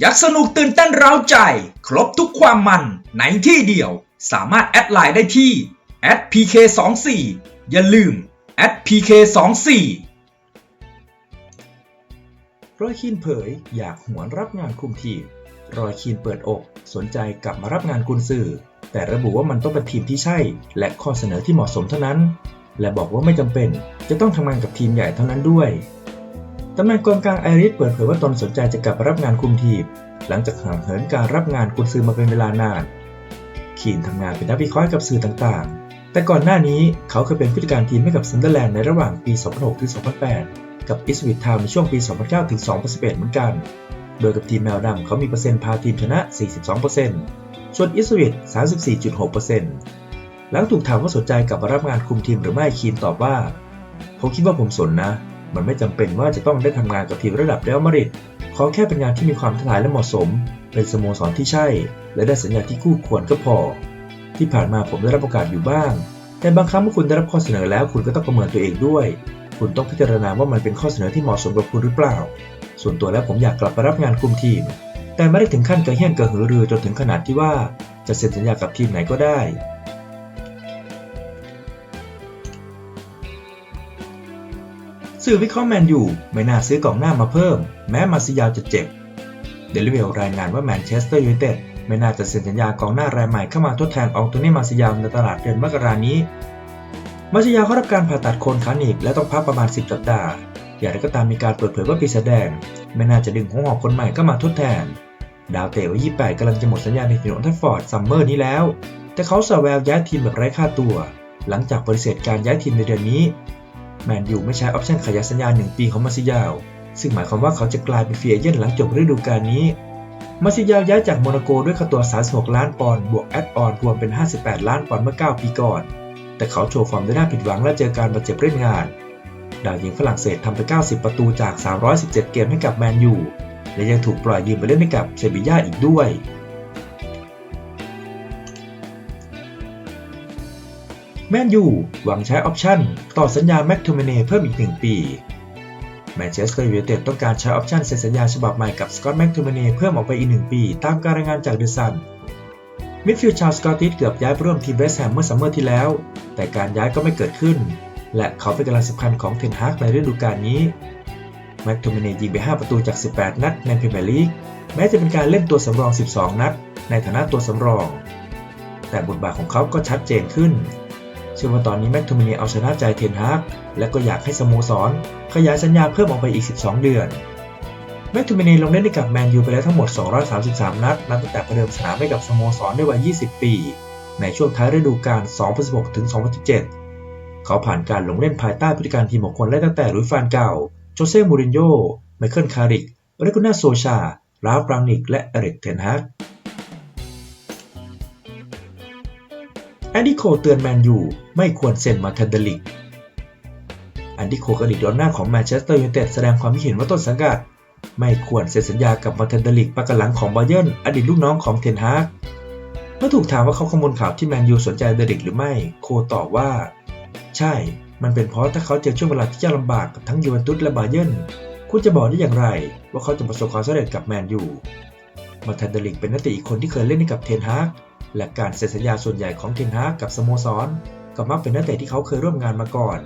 อยากสนุกตื่นเต้นเร้าใจ ครบทุกความมันในที่เดียว สามารถแอดไลน์ได้ที่ @pk24 อย่าลืม @pk24 รอยคีนเผยอยากหวนรับงานคุมทีม รอยคีนเปิดอก สนใจกลับมารับงานกุนซือแต่ระบุว่ามันต้องเป็นทีมที่ใช่ และข้อเสนอที่เหมาะสมเท่านั้น และบอกว่าไม่จำเป็น จะต้องทำงานกับทีมใหญ่เท่านั้นด้วย ตำแหน่งกองกลางไอริสเปิดเผยว่าตนสนใจจะกลับรับงานคุมทีม หลังจากห่างเหินการรับงานกุนซือมาเป็นเวลานาน คีนทำงานเป็นนักวิเคราะห์กับสื่อต่างๆ แต่ก่อนหน้านี้เขาเคยเป็นผู้จัดการทีมให้กับซันเดอร์แลนด์ในระหว่างปี 2006ถึง2008 กับอิสวิททาวน์ในช่วงปี 2009ถึง2011 เหมือนกัน โดยกับทีมแมวดำเขามีเปอร์เซ็นต์พาทีมชนะ 42%ส่วนอิสวิท34.6%หลังถูกถามว่าสนใจกลับมารับงานคุมทีมหรือไม่คีนตอบว่า ผมคิดว่าผมสนนะ มันไม่จำเป็นว่าจะต้องได้ทำงานกับทีมระดับเรอัลมาดริดขอแค่เป็นงานที่มีความท้าทายและเหมาะสม เป็นสโมสรที่ใช่ และได้สัญญาที่คู่ควรก็พอ ที่ผ่านมาผมได้รับโอกาสอยู่บ้าง แต่บางครั้งเมื่อคุณได้รับข้อเสนอแล้ว คุณก็ต้องประเมินตัวเองด้วย คุณต้องพิจารณาว่ามันเป็นข้อเสนอที่เหมาะสมกับคุณหรือเปล่า ส่วนตัวแล้วผมอยากกลับไปรับงานคุมทีม แต่ไม่ได้ถึงขั้นกระเฮี้ยนกระหือรือจนถึงขนาดที่ว่า จะเซ็นสัญญากับทีมไหนก็ได้ สื่อวิเคราะห์แมนยูไม่น่าซื้อกองหน้ามาเพิ่ม แม้มาซิยาวจะเจ็บ เดลิเวลรายงานว่าแมนเชสเตอร์ยูไนเต็ดไม่น่าจะเซ็นสัญญากองหน้ารายใหม่เข้ามาทดแทนอองโตนี่มาซิยาวในตลาดเดือนมกรานี้ มาซิยาวเข้ารับการผ่าตัดโคนขาหนีบและต้องพักประมาณ 10 สัปดาห์ อย่างไรก็ตามมีการเปิดเผยว่าปีศาจแดง ไม่น่าจะดึงหัวหอกคนใหม่เข้ามาทดแทน ดาวเตะวัย28กำลังจะหมดสัญญาในถนนทัฟฟอร์ดซัมเมอร์นี้แล้ว แต่เขาสแววย้ายทีมแบบไร้ค่าตัว หลังจากปฏิเสธการย้ายทีมในเดือนนี้ แมนยูไม่ใช้ออปชั่นขยายสัญญา 1 ปีของมาซิยาว ซึ่งหมายความว่าเขาจะกลายเป็นฟรีเอเจนต์หลังจบฤดูกาลนี้ มาซิยาวย้ายจากโมนาโกด้วยค่าตัว 36 ล้านปอนด์บวกแอดออนรวมเป็น 58 ล้านปอนด์เมื่อ 9 ปีก่อน แต่เขาโชว์ฟอร์มได้น่าผิดหวังและเจอการบาดเจ็บเล่นงาน ดาวยิงฝรั่งเศสทำไป 90 ประตูจาก 317 เกมให้กับแมนยู และยังถูกปล่อยยืมไปเล่นให้กับเซบีย่าอีกด้วย แมนยูหวังใช้ออปชั่น ต่อสัญญาแม็กโทมิเน่เพิ่มอีก 1 ปีแมนเชสเตอร์ยูไนเต็ดต้องการใช้ออปชั่นเซ็นสัญญาฉบับใหม่กับสกอตต์แม็กโทมิเน่เพิ่มออกไปอีก 1 ปี ตามการรายงานจากเดอะซันมิดฟิลด์ชาวสกอตติชเกือบย้ายไปร่วมทีมเวสต์แฮมเมื่อซัมเมอร์ที่แล้ว แต่การย้ายก็ไม่เกิดขึ้น และเขาเป็นกำลังสำคัญของเทนฮากในฤดูกาลนี้แม็กโทมิเน่ยิงไป 5 ประตูจาก 18 นัดในพรีเมียร์ลีกแม้จะเป็นการเล่นตัวสำรอง 12 นัด ในฐานะตัวสำรอง แต่บทบาทของเขาก็ชัดเจนขึ้น เชื่อว่าตอนนี้แม็กโทมิน่เอาชนะใจเทนฮากและก็อยากให้สโมสร ขยายสัญญาเพิ่มออกไปอีก 12 เดือนแม็กโทมิน่ลงเล่นให้กับแมนยูไปแล้วทั้งหมด 233 นัดนับตั้งแต่ประเดิมสนามให้กับสโมสรในวัย 20 ปี ในช่วงท้ายฤดูกาล 2016 ถึง 2017 เขาผ่านการลงเล่นภายใต้ผู้จัดการทีมของคนและตั้งแต่ลุยฟานเก่า โจเซ่ มูรินโญ่ ไมเคิล คาริกเรกุน่าโซชาลาฟรังนิก และเอริก เทนฮาก แอนดี้โคเตือนแมนยูไม่ควรเซ็นมาเทนเดลิกแอนดี้โคอดีตกองหน้าของแมนเชสเตอร์ยูไนเต็ดแสดงความคิดเห็นว่าต้นสังกัด ไม่ควรเซ็นสัญญากับมาเทนเดลิกประกันหลังของบาเยิร์นอดีตลูกน้องของเทนฮากเมื่อถูกถามว่าเขาขโมยข่าวที่แมนยูสนใจเดลิกหรือไม่ โคตอบว่า ใช่ มันเป็นเพราะถ้าเขาเจอช่วงเวลาที่ยากลำบากกับทั้งยูเวนตุสและบาเยิร์นคุณจะบอกได้อย่างไร ว่าเขาจะประสบความสำเร็จกับแมนยูมาทันเดลิกเป็นนักเตะอีกคนที่เคยเล่นให้กับเทนฮาก และการเซ็นสัญญาส่วนใหญ่ของเทนฮากกับสโมสรก็มักเป็นนักเตะที่เขาเคยร่วมงานมาก่อน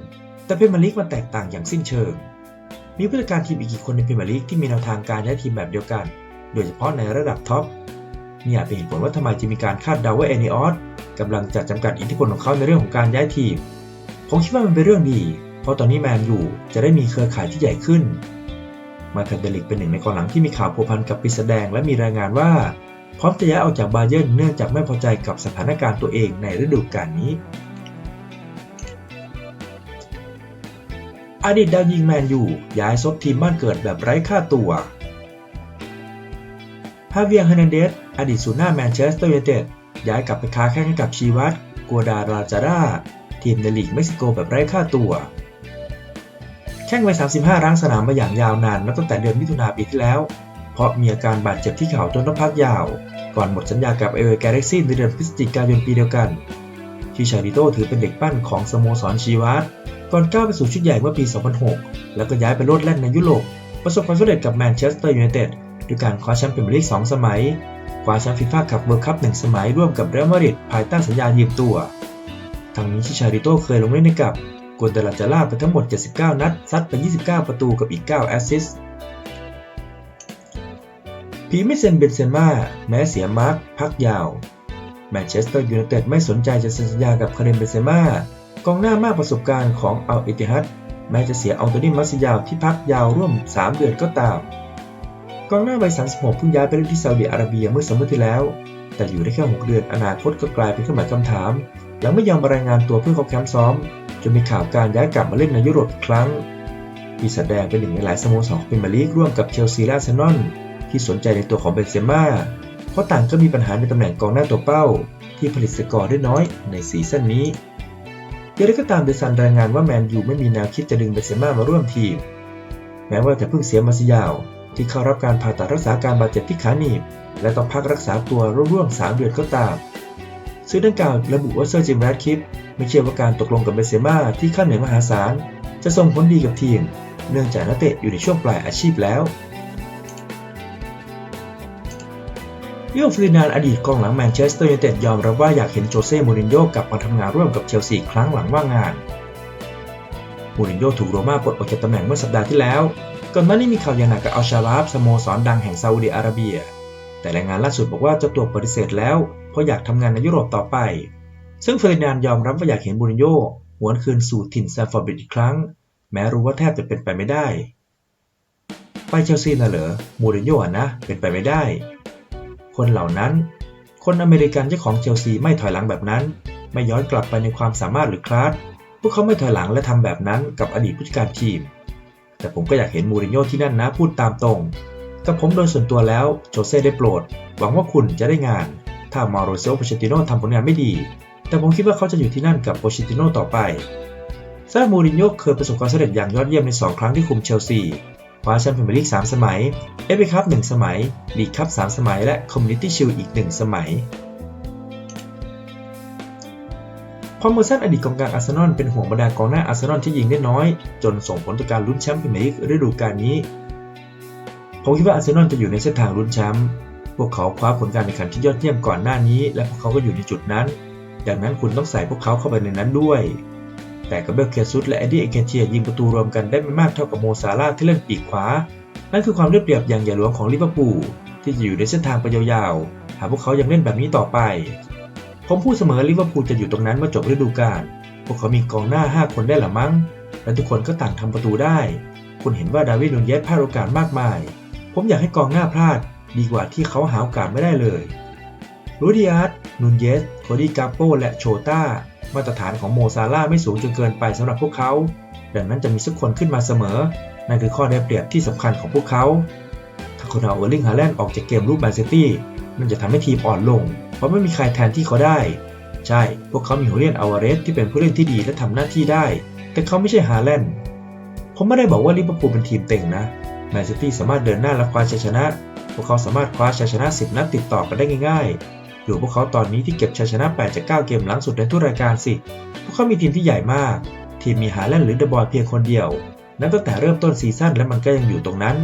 แต่พีมียร์ลีกมันแตกต่างอย่างสิ้นเชิง มีผู้จัดการทีมอีกกี่คนในพีมียร์ลีกที่มีแนวทางการย้ายทีมแบบเดียวกัน โดยเฉพาะในระดับท็อปนี่อาจเป็นเหตุผลว่าทำไมจะมีการคาดเดาว่าเอเนออสกำลังจะจำกัดอิทธิพลของเขาในเรื่องของการย้ายทีม ผมคิดว่ามันเป็นเรื่องดี เพราะตอนนี้แมนยูจะได้มีเครือข่ายที่ใหญ่ขึ้น มาเทนเดลิกเป็นหนึ่งในกองหลังที่มีข่าวพัวพันกับปีศแดง และมีรายงานว่า พร้อมจะย้ายออกจากบาเยิร์นเนื่องจากไม่พอใจกับสถานการณ์ตัวเองในฤดูกาลนี้ อดีตดาวยิงแมนยูย้ายซบทีมบ้านเกิดแบบไร้ค่าตัวฮาเวียร์เฮนันเดสอดีตศูนย์หน้าแมนเชสเตอร์ยูไนเต็ดย้ายกลับไปค้าแข่งกับชีวัตกัวดาราจาร่าทีมในลีกเม็กซิโกแบบไร้ค่าตัว แข่งไป 35 รั้งสนามมาอย่างยาวนานนับตั้งแต่เดือนมิถุนาปีที่แล้ว เพราะมีอาการบาดเจ็บที่เข่าจนต้องพักยาว ก่อนหมดสัญญากับเอเวอร์แกเล็กซี่ในเดือนพฤศจิกายนปีเดียวกันที่ชาริโตถือเป็นเด็กปั้นของสโมสรชีวัตก่อนก้าวไปสู่ชุดใหญ่เมื่อปี 2006 แล้วก็ย้ายไปโลดแล่นในยุโรป ประสบความสำเร็จกับแมนเชสเตอร์ยูไนเต็ดด้วยการคว้าแชมป์พรีเมียร์ลีก 2 สมัย คว้าแชมป์ฟีฟ่าคัพเวิลด์คัพ 1 สมัยร่วมกับเรอัลมาดริดภายใต้สัญญายืมตัว ทั้งนี้ชิชาริโตเคยลงเล่นให้กับกวนเดลาจาร่าไปทั้งหมด 79 นัด ซัดไป 29 ประตูกับอีก 9 แอสซิสต์ พีไม่เซ็นเบนเซม่าแม้เสียมาร์คพักยาว แมนเชสเตอร์ยูไนเต็ดไม่สนใจจะเซ็นสัญญากับคาเรมเบนเซม่ากองหน้ามากประสบการณ์ของอัลเอติฮัดแม้จะเสียอัลโตนีมัสยาวที่พักยาวร่วม 3 เดือนก็ตาม กองหน้าวัย36เพิ่งย้ายไปเล่นที่ซาอุดิอาระเบียเมื่อสมมติที่แล้ว แต่อยู่ได้แค่ 6 เดือนอนาคตก็กลายเป็นเครื่องหมายคำถาม หลังไม่ยอมรายงานตัวเพื่อเข้าแคมป์ซ้อมจนมีข่าวการย้ายกลับมาเล่นในยุโรปอีกครั้งปีศาจแดงเป็นหนึ่งในหลายสโมสรของพรีเมียร์ลีกร่วมกับเชลซีและอาร์เซนอล ที่สนใจในตัวของเบนเซม่า เพราะต่างก็มีปัญหาในตำแหน่งกองหน้าตัวเป้า ที่ผลิตสกอร์ได้น้อยในซีซั่นนี้ย่างไรก็ตามเดซันรายงานว่าแมนยูไม่มีแนวคิดจะดึงเบนเซม่ามาร่วมทีม แม้ว่าจะเพิ่งเสียมาซิยาว ที่เข้ารับการผ่าตัดรักษาการบาดเจ็บที่ขาหนีบ และต้องพักรักษาตัวร่วมๆ3เดือนก็ตาม ซึ่งดังกล่าวระบุว่าเซอร์จิมแรดคิปไม่เชื่อว่าการตกลงกับเบนเซม่าที่ค่าเหนื่อยมหาศาลจะส่งผลดีกับทีม เนื่องจากนักเตะอยู่ในช่วงปลายอาชีพแล้ว เรื่องฟรินานอดีตกองหลังแมนเชสเตอร์ยูไนเต็ดยอมรับว่าอยากเห็นโจเซ่มูรินโญ่กลับมาทำงานร่วมกับเชลซีครั้งหลังว่างงาน มูรินโญ่ถูกโรม่าปลดออกจากตำแหน่งเมื่อสัปดาห์ที่แล้ว ก่อนหน้านี้มีข่าวอย่างหนักกับอัลชาบาบสโมสรดังแห่งซาอุดิอาระเบีย แต่รายงานล่าสุดบอกว่าเจ้าตัวปฏิเสธแล้ว เพราะอยากทำงานในยุโรปต่อไป ซึ่งเฟรนานยอมรับว่าอยากเห็นมูรินโญ่หวนคืนสู่ถิ่นซฟฟอร์ดบริดอีกครั้ง แม้รู้ว่าแทบจะเป็นไปไม่ได้ ไปเชลซีน่ะเหรอมูรินโญ่นะ เป็นไปไม่ได้ คนเหล่านั้น คนอเมริกันเจ้าของเชลซีไม่ถอยหลังแบบนั้น ไม่ย้อนกลับไปในความสามารถหรือคลาสพวกเขาไม่ถอยหลังและทำแบบนั้นกับอดีตผู้จัดการทีม แต่ผมก็อยากเห็นมูรินโญ่ที่นั่นนะพูดตามตรงกับผมโดยส่วนตัวแล้วโจเซ่ได้โปรด หวังว่าคุณจะได้งาน ถ้ามาโรเซโอโปเชติโนทำผลงานไม่ดี แต่ผมคิดว่าเขาจะอยู่ที่นั่นกับโปเชติโนต่อไปซามูรินโญ่เคยประสบความสำเร็จอย่างยอดเยี่ยมใน 2 ครั้งที่คุมเชลซี คว้าแชมป์พรีเมียร์ลีก3สมัยเอฟเอคัพ1สมัยลีกคัพ3สมัย และคอมมูนิตี้ชิลอีก 1 สมัยพอมเมอร์สันอดีตกองกลางอาร์เซนอลเป็นห่วงบรรดากองหน้าอาร์เซนอลที่ยิงได้น้อย จนส่งผลต่อการลุ้นแชมป์พรีเมียร์ลีกฤดูกาลนี้ ผมคิดว่าอาร์เซนอลจะอยู่ในเส้นทางลุ้นแชมป์พวกเขาคว้าผลการแข่งขันที่ยอดเยี่ยมก่อนหน้านี้ และพวกเขาก็อยู่ในจุดนั้น ดังนั้นคุณต้องใส่พวกเขาเข้าไปในนั้นด้วย แต่กับเบลเคซุสและเอ็ดดี้เอเกเทียยิงประตูรวมกันได้ไม่มากเท่ากับโมซาร่าที่เล่นปีกขวา นั่นคือความเรียบเรียบอย่างใหญ่หลวงของลิเวอร์พูลที่จะอยู่ในเส้นทางไปยาวๆ หากพวกเขายังเล่นแบบนี้ต่อไป ผมพูดเสมอลิเวอร์พูลจะอยู่ตรงนั้นเมื่อจบฤดูกาล พวกเขามีกองหน้า 5 คนได้หรือมั้ง และทุกคนก็ต่างทำประตูได้ คุณเห็นว่าดาวิดนูนเยสพลาดโอกาสมากมาย ผมอยากให้กองหน้าพลาด ดีกว่าที่เขาหาโอกาสไม่ได้เลยรูดิอาร์ นูนเยสโคดี้กาโปและโชต้ามาตรฐานของโมซาร่าไม่สูงจนเกินไปสำหรับพวกเขา ดังนั้นจะมีสักคนขึ้นมาเสมอ นั่นคือข้อได้เปรียบที่สำคัญของพวกเขา ถ้าคุณเอาเออร์ลิงฮาแลนด์ออกจากเกมรูปแมนซิตี้มันจะทำให้ทีมอ่อนลง เพราะไม่มีใครแทนที่เขาได้ ใช่ พวกเขามีฮูเลียนอาวาเรสที่เป็นผู้เล่นที่ดีและทำหน้าที่ได้ แต่เขาไม่ใช่ฮาแลนด์ผมไม่ได้บอกว่าลิเวอร์พูลเป็นทีมเต็งนะแมนซิตี้สามารถเดินหน้าและคว้าชัยชนะ พวกเขาสามารถคว้าชัยชนะ 10 นัดติดต่อกันได้ง่าย ดูพวกเขาตอนนี้ที่เก็บชัยชนะ 8 จาก 9 เกมหลังสุดในทุกรายการสิ พวกเขามีทีมที่ใหญ่มาก ทีมมีฮาแลนด์หรือเดอะบอยเพียงคนเดียว นับตั้งแต่เริ่มต้นซีซั่นและมันก็ยังอยู่ตรงนั้น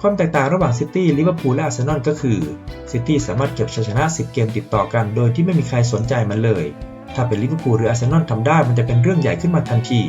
ความแตกต่างระหว่างซิตี้ ลิเวอร์พูล และอาร์เซนอลก็คือ ซิตี้สามารถเก็บชัยชนะ 10 เกมติดต่อกัน โดยที่ไม่มีใครสนใจมันเลย ถ้าเป็นลิเวอร์พูลหรืออาร์เซนอลทำได้มันจะเป็นเรื่องใหญ่ขึ้นมาทันที